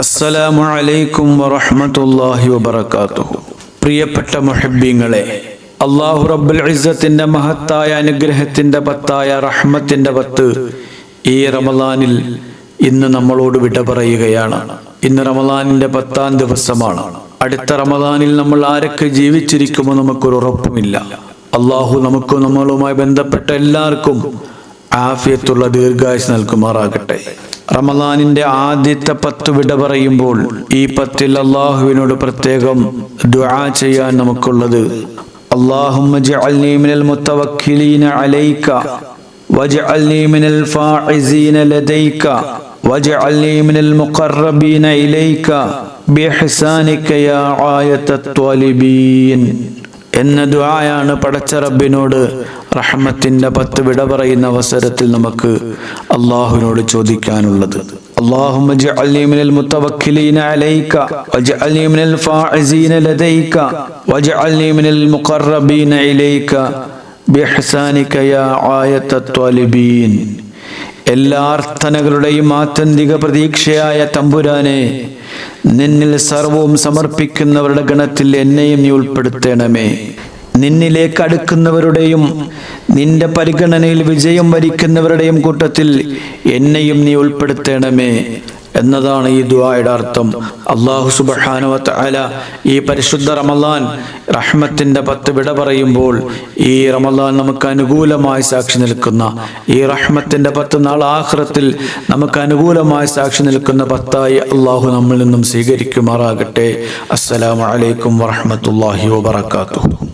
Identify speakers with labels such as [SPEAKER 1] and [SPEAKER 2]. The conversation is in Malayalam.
[SPEAKER 1] അസ്സലാമു അലൈക്കും വറഹ്മത്തുള്ളാഹി വബറകാതുഹു. പ്രിയപ്പെട്ട മുഹബ്ബീങ്ങളെ അള്ളാഹു റബ്ബുൽ ഇസ്സത്തിന്റെ മഹത്തായ അനുഗ്രഹത്തിന്റെ പത്തായ റഹ്മത്തിന്റെ പത്ത് ഈ റമദാനിൽ ഇന്ന് നമ്മളോട് വിട പറയുകയാണ്. ഇന്ന് റമദാനിന്റെ പത്താം ദിവസമാണ്. അടുത്ത റമദാനിൽ നമ്മൾ ആരൊക്കെ ജീവിച്ചിരിക്കുമോ നമുക്കൊരു ഉറപ്പുമില്ല. അള്ളാഹു നമുക്കും നമ്മളുമായി ബന്ധപ്പെട്ട എല്ലാവർക്കും ആഫിയത്തുള്ള ദീർഘായുസ് നൽകുമാറാകട്ടെ റമദാനിന്റെ ആദ്യത്തെ പത്ത് വിട പറയുമ്പോൾ ഈ പത്തിൽ അള്ളാഹുവിനോട് പ്രത്യേകം ദുആ ചെയ്യാൻ നമുക്കുള്ളത് اللهم اجعلني من المتوكلين عليك واجعلني من الفائزين لديك واجعلني من المقربين إليك بإحسانك يا آية الطالبين എന്ന ദുആയാണ് പടച്ച റബ്ബിനോട് റഹ്മത്തിന്റെ പത്ത് വിട പറയുന്ന അവസരത്തിൽ നമുക്ക് അള്ളാഹുവിനോട് ചോദിക്കാനുള്ളത് اللهم اجعلني من المتوكلين عليك واجعلني من الفائزين لديك واجعلني من المقربين إليك بإحسانك يا آية الطالبين എല്ലാ അർത്ഥനകളുടെയും ആത്യന്തിക പ്രതീക്ഷയായ തമ്പുരാനെ നിന്നിൽ സർവവും സമർപ്പിക്കുന്നവരുടെ ഗണത്തിൽ എന്നെയും നീ ഉൾപ്പെടുത്തണമേ. നിന്നിലേക്ക് അടുക്കുന്നവരുടെയും നിന്റെ പരിഗണനയിൽ വിജയം വരിക്കുന്നവരുടെയും കൂട്ടത്തിൽ എന്നെയും നീ ഉൾപ്പെടുത്തണമേ. എന്നതാണ് ഈ ദുവായുടെ അർത്ഥം. അള്ളാഹു സുബഹാനുവത്ത് അല ഈ പരിശുദ്ധ റമലാൻ റഹ്മത്തിന്റെ പത്ത് വിട പറയുമ്പോൾ ഈ റമലാൻ നമുക്ക് അനുകൂലമായി സാക്ഷി നിൽക്കുന്ന ഈ റഹ്മത്തിന്റെ പത്ത് നാൾ ആഹ്റത്തിൽ നമുക്ക് അനുകൂലമായി സാക്ഷി നിൽക്കുന്ന പത്തായി അള്ളാഹു നമ്മിൽ നിന്നും സ്വീകരിക്കുമാറാകട്ടെ. അസ്സലാമു അലൈക്കും വറഹ്മത്തുള്ളാഹി വബറകാതുഹു.